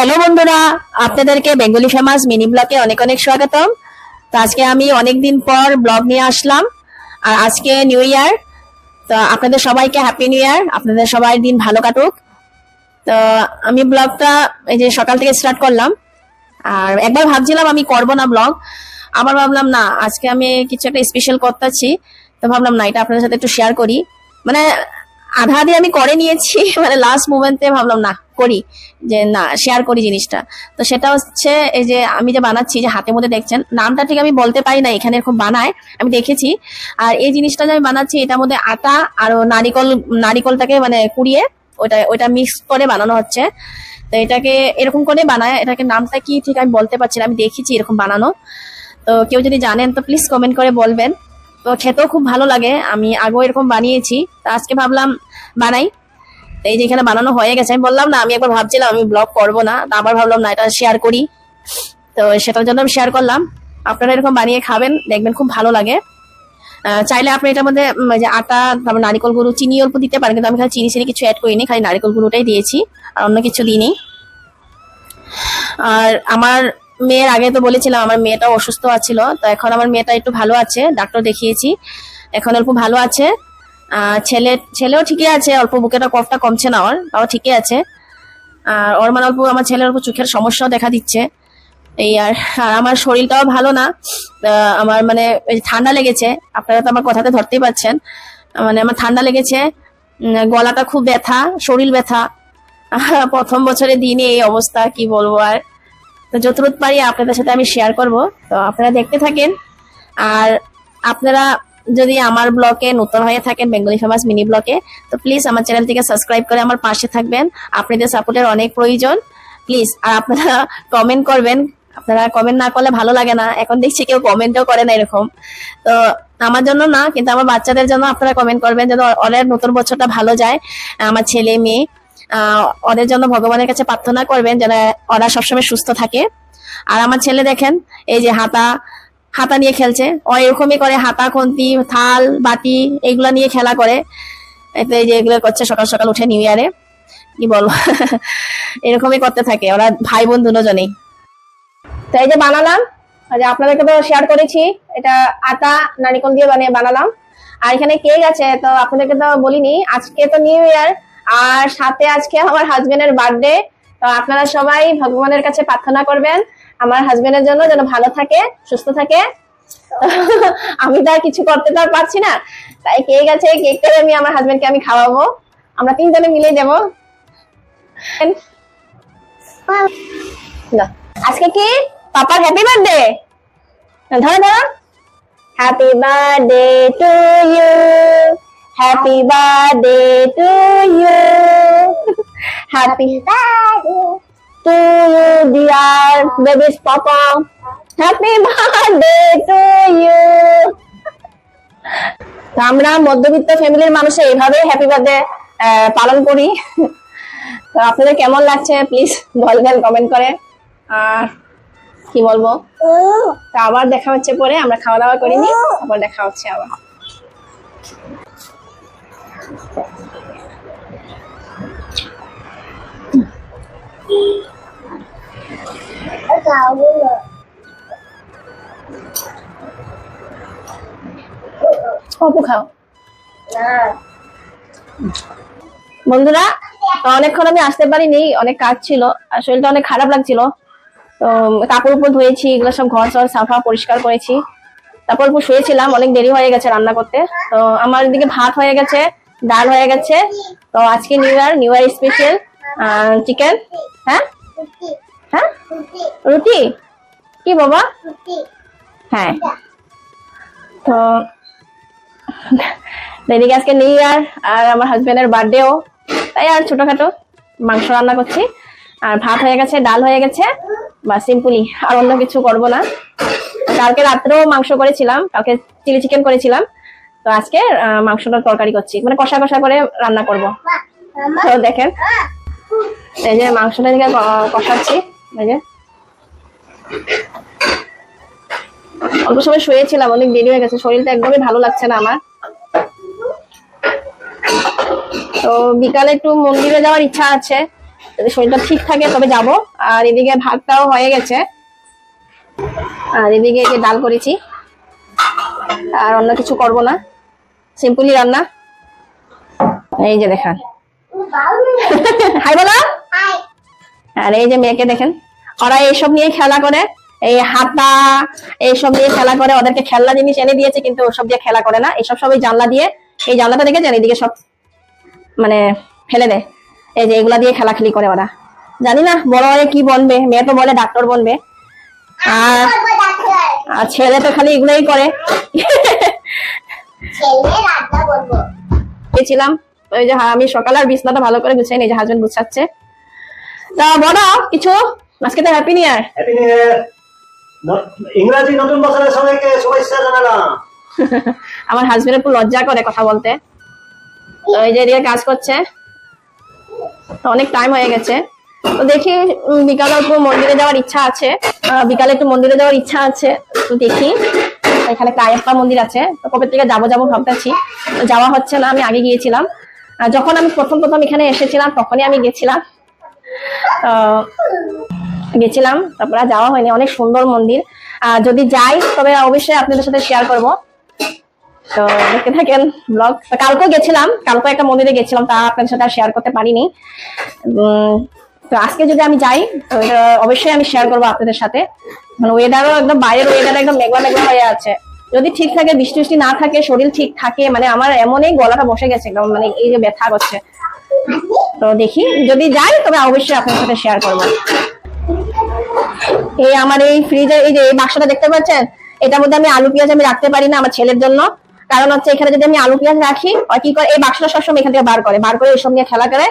Hello বন্ধুরা, আপনাদেরকে Bengali famous mini ব্লগে অনেক অনেক স্বাগতম। তো আজকে আমি অনেক দিন পর ব্লগ নিয়ে আসলাম, আর আজকে নিউ ইয়ার, তো আপনাদের সবাইকে হ্যাপি নিউ ইয়ার, আপনাদের সবাই দিন ভালো কাটুক। তো আমি ব্লগটা এই যে সকাল থেকে স্টার্ট করলাম, আর একবার ভাবছিলাম আমি করব না ব্লগ, আবার ভাবলাম না, আজকে আমি কিছু একটা স্পেশাল করতেছি, তো ভাবলাম না, এটা আপনাদের সাথে একটু শেয়ার করি। মানে আধা আধি আমি করে নিয়েছি মানে লাস্ট মোমেন্টে ভাবলাম, না, করি। যে, না শেয়ার করি জিনিসটা। তো সেটা হচ্ছে, এই যে, আমি যে বানাচ্ছি, যে হাতের মধ্যে দেখছেন, নামটা ঠিক আমি বলতে পারি না এখানে এরকম বানায়, আমি দেখেছি। আর এই জিনিসটা যে আমি বানাচ্ছি, এটার মধ্যে আটা আর নারিকল, নারিকলটাকে মানে কুড়িয়ে, ওইটা ওইটা মিক্স করে বানানো হচ্ছে। তো এটাকে এরকম করে বানায়, এটাকে নামটা কি ঠিক আমি বলতে পারছি না, আমি দেখেছি এরকম বানানো। তো কেউ যদি জানেন, তো প্লিজ কমেন্ট করে বলবেন। তো খেতেও খুব ভালো লাগে, আমি আগেও এরকম বানিয়েছি। তো আজকে ভাবলাম বানাই। এই যে এখানে বানানো হয়ে গেছে। আমি বললাম না, আমি একবার ভাবছিলাম আমি ব্লগ করব না আবার ভাবলাম না, এটা শেয়ার করি। তো সেটার জন্য আমি শেয়ার করলাম। আপনারা এরকম বানিয়ে খাবেন, দেখবেন খুব ভালো লাগে। চাইলে আপনি এটার মধ্যে যে আটা, তারপর নারিকল গুঁড়ো, চিনি অল্প দিতে পারেন, কিন্তু আমি খালি চিনি চিনি কিছু অ্যাড করিনি, খালি নারিকল গুঁড়োটাই দিয়েছি, আর অন্য কিছু দিইনি। আর আমার মেয়ের আগে তো বলেছিলাম, আমার মেয়েটা অসুস্থ আছিল, তো এখন আমার মেয়েটা একটু ভালো আছে, ডাক্তার দেখিয়েছি। এখন অল্প ভালো আছে। ছেলে, ছেলেও ঠিকই আছে, অল্প বুকেটা কফটা কমছে না ওর, তাও ঠিকই আছে। আর ওর মানে অল্প আমার ছেলের অল্প চোখের সমস্যাও দেখা দিচ্ছে। এই আর আমার শরীরটাও ভালো না। আমার মানে ঠান্ডা লেগেছে, আপনারা তো আমার কথাতে ধরতেই পারছেন। মানে আমার ঠান্ডা লেগেছে গলাটা খুব ব্যথা, শরীর ব্যথা। প্রথম বছরের দিনে এই অবস্থা, কি বলব আর। তো যতটুকু পারি আপনাদের সাথে আমি শেয়ার করব। তো আপনারা দেখতে থাকেন। আর আপনারা যদি আমার ব্লকে নতুন হয়ে থাকেন বেঙ্গলি ফেমাস মিনি ব্লকে, তো প্লিজ আমার চ্যানেলটিকে সাবস্ক্রাইব করে আমার পাশে থাকবেন। আপনাদের সাপোর্টের অনেক প্রয়োজন। প্লিজ আর আপনারা কমেন্ট করবেন। আপনারা কমেন্ট না করলে ভালো লাগে না। এখন দেখছি কেউ কমেন্টও করে না এরকম। তো আমার জন্য না, কিন্তু আমার বাচ্চাদের জন্য আপনারা কমেন্ট করবেন যেন ওদের নতুন বছরটা ভালো যায়। আমার ছেলে, মেয়ে ওদের জন্য ভগবানের কাছে প্রার্থনা করবেন যেন ওরা সবসময় সুস্থ থাকে। আর আমার ছেলে দেখেন, এই যে হাতা হাতা নিয়ে খেলছে। ও এরকমই করে হাতা, খুন্তি, থাল বাটি এগুলা নিয়ে খেলা করে। এই তো এই যে এগুলো করছে সকাল সকাল উঠে নিউ ইয়ারে কি বলব? এরকমই করতে থাকে ওরা ভাই বোন দুজনেই। তো এই যে বানালাম যে আপনাদেরকে তো শেয়ার করেছি, এটা আটা নারিকল দিয়ে বানিয়ে বানালাম। আর এখানে কেক আছে, তো আপনাদেরকে তো বলিনি, আজকে তো নিউ ইয়ার আর সাথে আজকে আমার হাজবেন্ডের বার্থডে তো আপনারা সবাই ভগবানের কাছে প্রার্থনা করবেন। আমার হাজবেন্ডের জন্য যেন ভালো থাকে, সুস্থ থাকে। আমি তো আর কিছু করতে তো আর পারছি না। তাই কেক আছে কেকটা আমি আমার হাজবেন্ডকে আমি খাওয়াবো। আমরা তিনজনে মিলে দেবো। আজকে কি পাপার হ্যাপি বার্থডে ধরো ধরো। Happy birthday to you happy birthday to you happy to you, dear baby's papa. Happy birthday to you. আমরা মধ্যবিত্ত ফ্যামিলির মানুষে এইভাবে হ্যাপি বার্থডে পালন করি তো আপনাদের কেমন লাগছে প্লিজ বলবেন কমেন্ট করে আর কি বলব তো আবার দেখা হচ্ছে পরে আমরা খাওয়া দাওয়া করিনি আবার দেখা হচ্ছে আবার অপু খাও। বন্ধুরা অনেকক্ষণ আমি আসতে পারিনি, অনেক কাজ ছিল, আর শরীরটা অনেক খারাপ লাগছিল। তো কাপড় উপর ধুয়েছি, এগুলো সব ঘর সর সাফা পরিষ্কার করেছি। তারপর উপর শুয়েছিলাম, অনেক দেরি হয়ে গেছে রান্না করতে। তো আমার এদিকে ভাত হয়ে গেছে, ডাল হয়ে গেছে। তো আজকে new year new year special chicken হ্যাঁ? হ্যাঁ? রুটি? কি বাবা? হ্যাঁ। তো এদিকে আজকে নিউ ইয়ার আর আমার হাজবেন্ডের বার্থডেও তাই আর ছোটখাটো মাংস রান্না করছি। আর ভাত হয়ে গেছে, ডাল হয়ে গেছে। বা সিম্পলি। আর অন্য কিছু করব না। কালকে রাত্রেও মাংস করেছিলাম, কালকে চিলি চিকেন করেছিলাম। তো আজকে মাংসটার তরকারি করছি। মানে কষা কষা করে রান্না করব। তো দেখেন এই যে মাংসটা দিকে কষাচ্ছি, এই যে। অল্প সময় শুয়েছিলাম, অনেক দেরি হয়ে গেছে, শরীরটা একদমই ভালো লাগছে না আমার। তো বিকালে একটু মন্দিরে যাওয়ার ইচ্ছা আছে, যদি শরীরটা ঠিক থাকে তবে যাব। আর এদিকে ভাতটাও হয়ে গেছে। আর এদিকে যে ডাল করেছি, আর অন্য কিছু করব না। সিম্পলি রান্না। এই যে দেখেন। হাই বলো। আর এই যে মেয়েকে দেখেন ওরা এইসব নিয়ে খেলা করে এই হাতা এইসব দিয়ে খেলা করে ওদেরকে খেলনা জিনিস এনে দিয়েছে কিন্তু ওসব দিয়ে খেলা করে না। এইসব সব জানলা দিয়ে এই জানলাটা দেখেছেন? এদিকে সব মানে ফেলে দেয়। এই যে এগুলা দিয়ে খেলাখেলি করে ওরা। জানি না বড় হয়ে কি বনবে মেয়ে তো বলে ডাক্তার বনবে আর আর ছেলে তো খালি এগুলোই করে। ওই যে হ্যাঁ, আমি সকালে আর বিছনাটা ভালো করে গুছিয়ে এই যে হাজবেন্ড গুছাচ্ছে। তা বলো কিছু? আজকে তো happy new year happy new year ইংরাজি নতুন বছরের সবাইকে শুভেচ্ছা জানালাম। আমার হাজবেন্ড একটু লজ্জা করে কথা বলতে। তো এই যে এদিকে কাজ করছে। তো অনেক টাইম হয়ে গেছে। তো দেখি বিকালে একটু মন্দিরে যাওয়ার ইচ্ছা আছে। বিকালে একটু মন্দিরে যাওয়ার ইচ্ছা আছে তো দেখি। এখানে কায়াপ্পা মন্দির আছে। তো কবে থেকে যাব যাব ভাবতেছি। তো যাওয়া হচ্ছে না আমি আগে গিয়েছিলাম। যখন আমি প্রথম প্রথম এখানে এসেছিলাম, তখনই আমি গেছিলাম। গেছিলাম, তারপরে যাওয়া হয়নি। অনেক সুন্দর মন্দির। যদি যাই, তবে অবশ্যই আপনাদের সাথে শেয়ার করব। তো দেখতে থাকেন ব্লগ কালকেও গেছিলাম কালকে একটা মন্দিরে গেছিলাম, তা আপনাদের সাথে শেয়ার করতে পারিনি। তো আজকে যদি আমি যাই, তো অবশ্যই আমি শেয়ার করব আপনাদের সাথে। মানে ওয়েদারও একদম বাইরের ওয়েদার একদম মেঘলা মেঘলা হয়ে আছে। যদি ঠিক থাকে বৃষ্টি না থাকে, শরীর ঠিক থাকে মানে আমার এমনই গলাটা বসে গেছে মানে এই যে ব্যথা করছে। তো দেখি, যদি যাই, তবে অবশ্যই আপনাদের সাথে শেয়ার করব। এই আমার এই ফ্রিজে এই যে এই বাক্সটা দেখতে পাচ্ছেন? এটার মধ্যে আমি আলু পেঁয়াজ আমি রাখতে পারি না আমার ছেলের জন্য। কারণ হচ্ছে এখানে যদি আমি আলু পেঁয়াজ রাখি, ওই কি করে, এই বাক্সটা সবসময় এখান থেকে বার করে বার করে এইসব নিয়ে খেলা করে।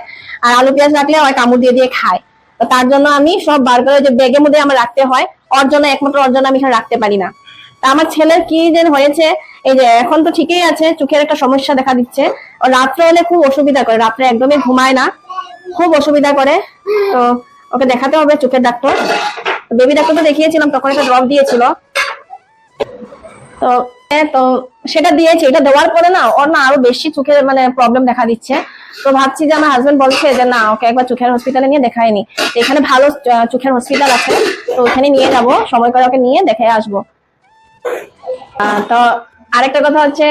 আর আলু পেঁয়াজ রাখলে ওই কামড় দিয়ে দিয়ে খায়। তো তার জন্য আমি সব বার করে যে ব্যাগের মধ্যে আমার রাখতে হয়, ওর জন্য একমাত্র, ওর জন্য আমি এখানে রাখতে পারি না। আমার ছেলের কি যে হয়েছে এই যে এখন তো ঠিকই আছে চোখের একটা সমস্যা দেখা দিচ্ছে। রাত্রে হলে খুব অসুবিধা করে রাত্রে একদমই ঘুমায় না খুব অসুবিধা করে। তো ওকে দেখাতে হবে চোখের ডাক্তার। বেবি ডাক্তার তো দেখিয়েছিলাম তখন একটা ড্রপ দিয়েছিল। তো হ্যাঁ, তো সেটা দিয়েছে এটা দেওয়ার পরে না ওর না আরও বেশি চোখের মানে প্রবলেম দেখা দিচ্ছে। তো ভাবছি যে আমার হাজবেন্ড বলছে যে না ওকে একবার চোখের হসপিটালে নিয়ে দেখায়নি। এখানে ভালো চোখের হসপিটাল আছে তো ওখানে নিয়ে যাব সময় করে ওকে নিয়ে দেখে আসব। তো আরেকটা কথা হচ্ছে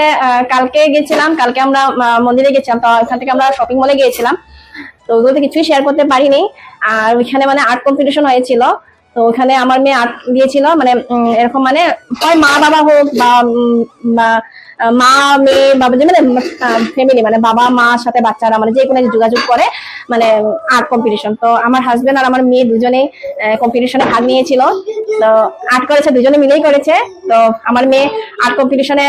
কালকে গেছিলাম, কালকে আমরা মন্দিরে গেছিলাম, তো এখান থেকে আমরা শপিং মলে গিয়েছিলাম। তো ওগুলোতে কিছুই শেয়ার করতে পারিনি। আর ওইখানে মানে আর্ট কম্পিটিশন হয়েছিল। তো ওখানে আমার মেয়ে আর্ট দিয়েছিল মানে এরকম মানে হয় মা বাবা হোক বা মা, মেয়ে, বাবা, যে মানে ফ্যামিলি মানে বাবা মার সাথে বাচ্চারা মানে যে কোনো যোগাযোগ করে মানে আর্ট কম্পিটিশন তো আমার হাজবেন্ড আর আমার মেয়ে দুজনেই কম্পিটিশনে ভাগ নিয়েছিল। তো আর্ট করেছে, দুজনে মিলেই করেছে। তো আমার মেয়ে আর্ট কম্পিটিশনে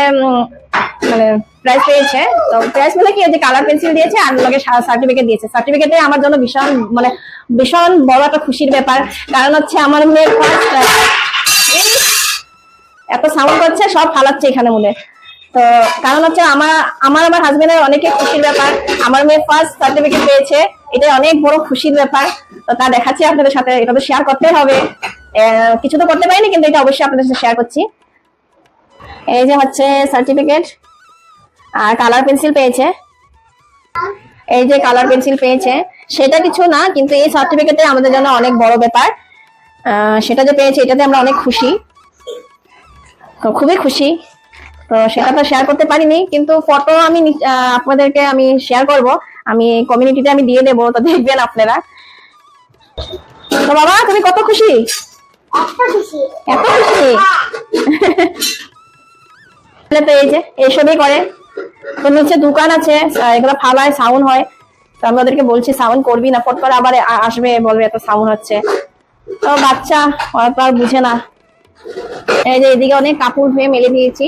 মানে প্রাইজ পেয়েছে। তো প্রাইজ মানে কি যে কালার পেন্সিল দিয়েছে আর লগে সার্টিফিকেট দিয়েছে। সার্টিফিকেটে আমার জন্য ভীষণ মানে ভীষণ বড় একটা খুশির ব্যাপার। কারণ হচ্ছে আমার মেয়ে ফার্স্ট এত সাউন্ড করছে, সব ফালাচ্ছে এখানে মনে। তো কারণ হচ্ছে আমার আমার আমার হাজবেন্ডের অনেকে খুশির ব্যাপার। আমার মেয়ে ফার্স্ট সার্টিফিকেট পেয়েছে। এটা অনেক বড় খুশির ব্যাপার। তো তা দেখাচ্ছি আপনাদের সাথে। এটা তো শেয়ার করতে হবে। কিছু তো করতে পারিনি, কিন্তু এটা অবশ্যই আপনাদের সাথে শেয়ার করছি। এই যে হচ্ছে সার্টিফিকেট আর কালার পেন্সিল পেয়েছে। এই যে কালার পেন্সিল পেয়েছে। সেটা কিছু না, কিন্তু এই সার্টিফিকেটে আমাদের জন্য অনেক বড় ব্যাপার। সেটা যে পেয়েছে, এটাতে আমরা অনেক খুশি। খুবই খুশি। তো সেটা তো শেয়ার করতে পারিনি কিন্তু ফটো আমি আপনাদেরকে আমি শেয়ার করব। আমি কমিউনিটিতে আমি দিয়ে দেবো তো দেখবেন আপনারা। তো বাবা তুমি কত খুশি? এত খুশি? তো এই যে এইসবই করে। তো নিচে দোকান আছে এগুলো ফালায় সাউন্ড হয়। তো আমি ওদেরকে বলছি সাউন্ড করবি না? ফট করে আবার আসবে বলবে এত সাউন্ড হচ্ছে। তো বাচ্চা ওরা তো আর বুঝে না। এই যে এদিকে অনেক কাপড় ধুয়ে মেলে দিয়েছি।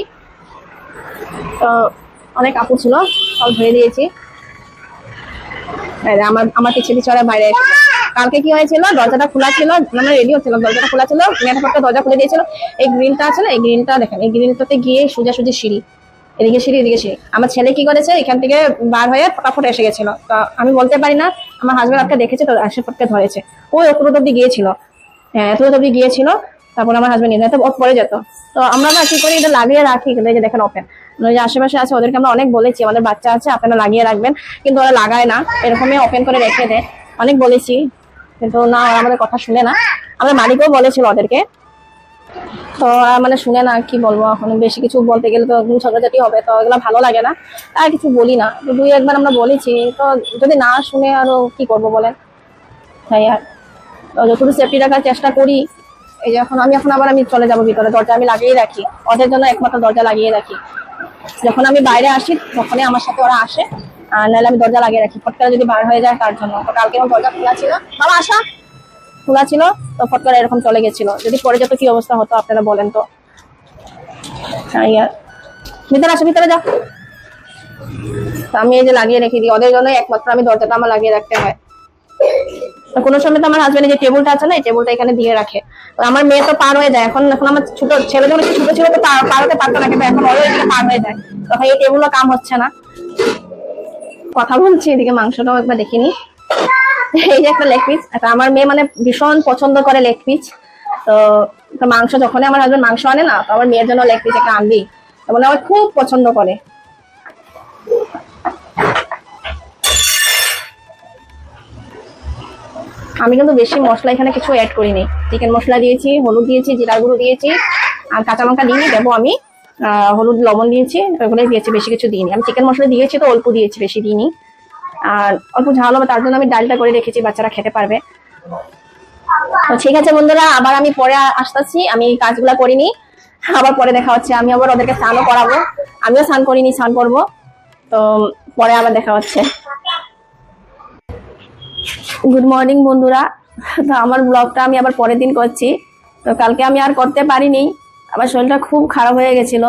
তো অনেক কাপড় ছিল, সব ধুয়ে দিয়েছি। আমার আমার পিছিয়ে পিছিয়ে বাইরে কালকে কি হয়েছিল? দরজাটা খোলা ছিল মানে রেডি হচ্ছিল দরজাটা খোলা ছিল মেয়েটা দরজা খুলে দিয়েছিল। এই গ্রিলটা আছে না, এই গ্রিলটা দেখেন, এই গ্রিলটাতে গিয়ে সোজাসুজি সিঁড়ি, এদিকে সিঁড়ি এদিকে সিঁড়ি। আমার ছেলে কি করেছে? এখান থেকে বার হয়ে ফটাফট এসে গেছিল। তো আমি বলতে পারি না, আমার হাজব্যান্ড আপনি দেখেছে, তো আসে ফটকে ধরেছে। ওই অত অব্দি গিয়েছিল। হ্যাঁ এত অব্দি গিয়েছিল, তারপর আমার হাজব্যান্ড নিয়ে তো ও পরে যেত। তো আমরা না কি করি, এটা লাগিয়ে রাখি যে দেখেন ওপেন যে আশেপাশে আছে, ওদেরকে আমরা অনেক বলেছি, আমাদের বাচ্চা আছে, আপনারা লাগিয়ে রাখবেন, কিন্তু ওরা লাগায় না, এরকমই ওপেন করে রেখে দেয়। অনেক বলেছি, কিন্তু না, ওরা আমাদের কথা শুনে না। আমাদের মালিকও বলেছিল ওদেরকে। তো ওরা মানে শুনে না, কি বলব, এখন বেশি কিছু বলতে গেলে তো ঝগড়াঝাটি হবে, তো এগুলো ভালো লাগে না। আর কিছু বলি না, তো দুই একবার আমরা বলেছি, তো যদি না শুনে আরও কি করব বলেন? তাই আর। যতটুকু সেফটি রাখার চেষ্টা করি, এই যে এখন আমি, এখন আবার আমি চলে যাব ভিতরে, দরজা আমি লাগিয়ে রাখি। ওদের জন্য একমাত্র দরজা লাগিয়ে রাখি। যখন আমি বাইরে আসি, তখনই আমার সাথে ওরা আসে। আর নাহলে আমি দরজা লাগিয়ে রাখি। ফট যদি বার হয়ে যায়, তার জন্য। কালকে আমার দরজা খোলা ছিল। বাবা আসা। খোলা ছিল, তো ফট এরকম চলে গেছিল। যদি পরে যেত, কি অবস্থা হতো, আপনারা বলেন তো। ভিতরে আসো, ভিতরে যাও। আমি এই যে লাগিয়ে রেখে দিই। ওদের জন্য একমাত্র আমি দরজাটা আমার লাগিয়ে রাখতে হয়। কোনো সময় তো আমার হাজবেন্ড যে টেবিলটা আছে না, এই টেবিলটা এখানে দিয়ে রাখে। তো আমার মেয়ে তো পার হয়ে যায়। এখন এখন আমার ছোট ছেলে যখন ছোট ছিল তো পার, পারতো না, কিন্তু এখন এদিকে পার হয়ে যায়। তখন এই টেবিলও কাম হচ্ছে না। কথা বলছি, এদিকে মাংসটাও একবার দেখিনি এই যে একটা লেগ পিস আমার মেয়ে মানে ভীষণ পছন্দ করে লেগ পিস তো মাংস যখনই আমার হাজবেন্ড মাংস আনে না, তো আমার মেয়ের জন্য লেগ পিস একটা আনবি মানে আমার খুব পছন্দ করে। আমি কিন্তু বেশি মশলা এখানে কিছু অ্যাড করিনি। চিকেন মশলা দিয়েছি, হলুদ দিয়েছি, জিরার গুঁড়ো দিয়েছি, আর কাঁচা লঙ্কা দিইনি, দেবো আমি। হলুদ, লবণ দিয়েছি, ওগুলোই দিয়েছি, বেশি কিছু দিইনি। আমি চিকেন মশলা দিয়েছি তো, অল্প দিয়েছি, বেশি দিইনি। আর অল্প ঝাল হবে, তার জন্য আমি ডালটা করে রেখেছি, বাচ্চারা খেতে পারবে। তো ঠিক আছে বন্ধুরা, আবার আমি পরে আসতেছি, আমি কাজগুলা করিনি। আবার পরে দেখা হচ্ছে, আমি আবার ওদেরকে স্নানও করাবো। আমিও স্নান করিনি, স্নান করব। তো পরে আবার দেখা হচ্ছে। গুড মর্নিং বন্ধুরা। তো আমার ব্লগটা আমি আবার পরের দিন করছি। তো কালকে আমি আর করতে পারিনি। আমার শরীরটা খুব খারাপ হয়ে গেছিল।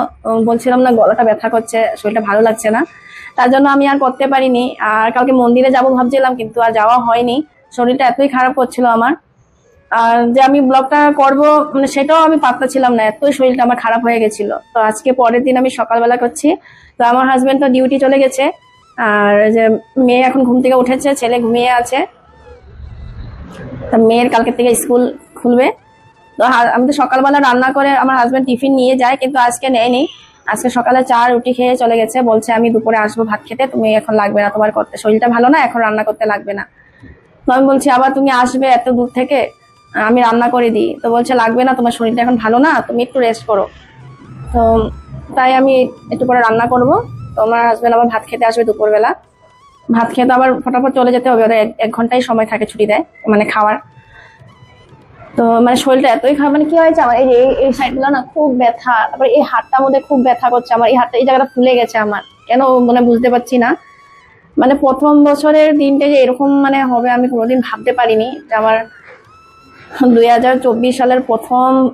বলছিলাম না, গলাটা ব্যথা করছে, শরীরটা ভালো লাগছে না। তার জন্য আমি আর করতে পারিনি। আর কালকে মন্দিরে যাব ভাবছিলাম, কিন্তু আর যাওয়া হয়নি। শরীরটা এতই খারাপ করছিল আমার। আর যে আমি ব্লগটা করব মানে সেটাও আমি পারতেছিলাম না। এতই শরীরটা আমার খারাপ হয়ে গেছিল। তো আজকে পরের দিন আমি সকালবেলা করছি। তো আমার হাজবেন্ড তো ডিউটি চলে গেছে। আর যে মেয়ে এখন ঘুম থেকে উঠেছে, ছেলে ঘুমিয়ে আছে। তা মেয়ের কালকে থেকে স্কুল খুলবে। তো আমি তো সকালবেলা রান্না করে আমার হাজবেন্ড টিফিন নিয়ে যায়, কিন্তু আজকে নেয়নি। আজকে সকালে চা, রুটি খেয়ে চলে গেছে, বলছে আমি দুপুরে আসব ভাত খেতে, তুমি এখন লাগবে না, তোমার করতে শরীরটা ভালো না, এখন রান্না করতে লাগবে না। তো আমি বলছি, আবার তুমি আসবে এত দূর থেকে? আমি রান্না করে দিই। তো বলছে, লাগবে না, তোমার শরীরটা এখন ভালো না, তুমি একটু রেস্ট করো। তো তাই আমি একটু পরে রান্না করব। তো আমার আবার ভাত খেতে আসবে দুপুরবেলা। ভাত খেয়ে তো আবার ফটাফট চলে যেতে হবে, ওদের এক- ঘন্টাই সময় থাকে ছুটি দেয় মানে খাওয়ার। তো মানে শরীরটা এতই খারাপ মানে কি হয়েছে আমার, এই যে এই- এই সাইডগুলো না খুব ব্যথা, তারপরে এই হাতটার মধ্যে খুব ব্যথা করছে আমার, এই হাতটা, এই জায়গাটা ফুলে গেছে আমার, কেন মানে বুঝতে পারছি না। মানে প্রথম বছরের দিনটা যে এরকম মানে হবে আমি কোনোদিন ভাবতে পারিনি যে আমার দুই হাজার চব্বিশ সালের প্রথম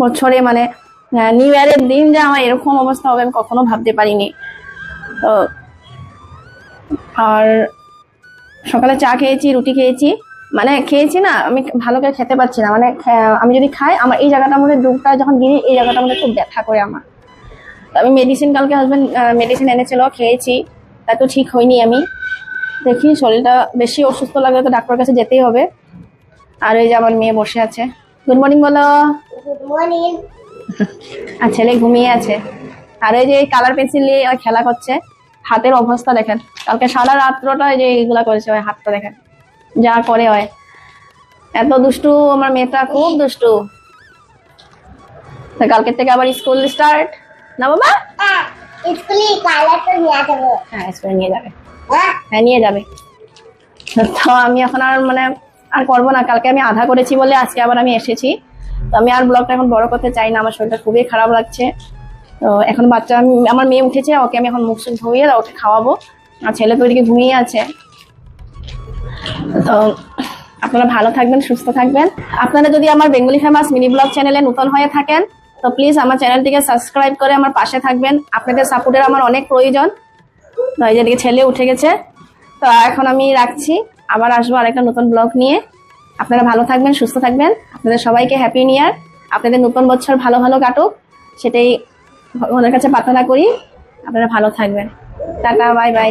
বছরে মানে নিউ ইয়ারের দিন যে আমার এরকম অবস্থা হবে, আমি কখনো ভাবতে পারিনি। তো, আর সকালে চা খেয়েছি, রুটি খেয়েছি। মানে খেয়েছি না, আমি ভালো করে খেতে পারছি না। মানে আমি যদি খাই, আমার এই জায়গাটার মধ্যে দুধটা যখন গিরি, এই জায়গাটার মধ্যে খুব ব্যথা করে আমার। তো আমি মেডিসিন কালকে হাজবেন্ড মেডিসিন এনেছিল, খেয়েছি। তা তো ঠিক হয়নি আমি। দেখি, শরীরটা বেশি অসুস্থ লাগলে তো ডাক্তারের কাছে যেতেই হবে। আর ওই যে আমার মেয়ে বসে আছে। গুড মর্নিং বলো। গুড মর্নিং আর ছেলে ঘুমিয়ে আছে। আর ওই যে কালার পেন্সিল নিয়ে খেলা করছে। হাতের অবস্থা দেখেন। কালকে সারা রাত্রটা যে এইগুলা করেছে ওই হাতটা দেখেন। যা করে হয়। এত দুষ্টু আমার মেয়েটা খুব দুষ্টু। তা কালকে থেকে আবার স্কুল স্টার্ট না বাবা? স্কুলে কালার নিয়ে যাব। হ্যাঁ স্কুলে নিয়ে যাবে। হ্যাঁ? হ্যাঁ নিয়ে যাবে। তো আমি এখন আর মানে আর করব না। কালকে আমি আধা করেছি বলে আজকে আবার আমি এসেছি। তো আমি আর ব্লগটা এখন বড় করতে চাই না, আমার শরীরটা খুবই খারাপ লাগছে। তো এখন বাচ্চা আমার মেয়ে উঠেছে, ওকে আমি এখন মুখ সুখ ধুইয়ে ওকে খাওয়াবো। আর ছেলে তো ওইদিকে ঘুমিয়ে আছে। তো আপনারা ভালো থাকবেন, সুস্থ থাকবেন। আপনারা যদি আমার বেঙ্গলি ফেমাস মিনি ব্লগ চ্যানেলে নতুন হয়ে থাকেন, তো প্লিজ আমার চ্যানেলটিকে সাবস্ক্রাইব করে আমার পাশে থাকবেন। আপনাদের সাপোর্টের আমার অনেক প্রয়োজন। তো এই যে এদিকে ছেলে উঠে গেছে। তো এখন আমি রাখছি। আবার আসব আরেকটা নতুন ব্লগ নিয়ে। আপনারা ভালো থাকবেন, সুস্থ থাকবেন। আপনাদের সবাইকে হ্যাপি নিউ ইয়ার আপনাদের নতুন বছর ভালো ভালো কাটুক। সেটাই ওনার কাছে প্রার্থনা করি। আপনারা ভালো থাকবেন। Tata bye bye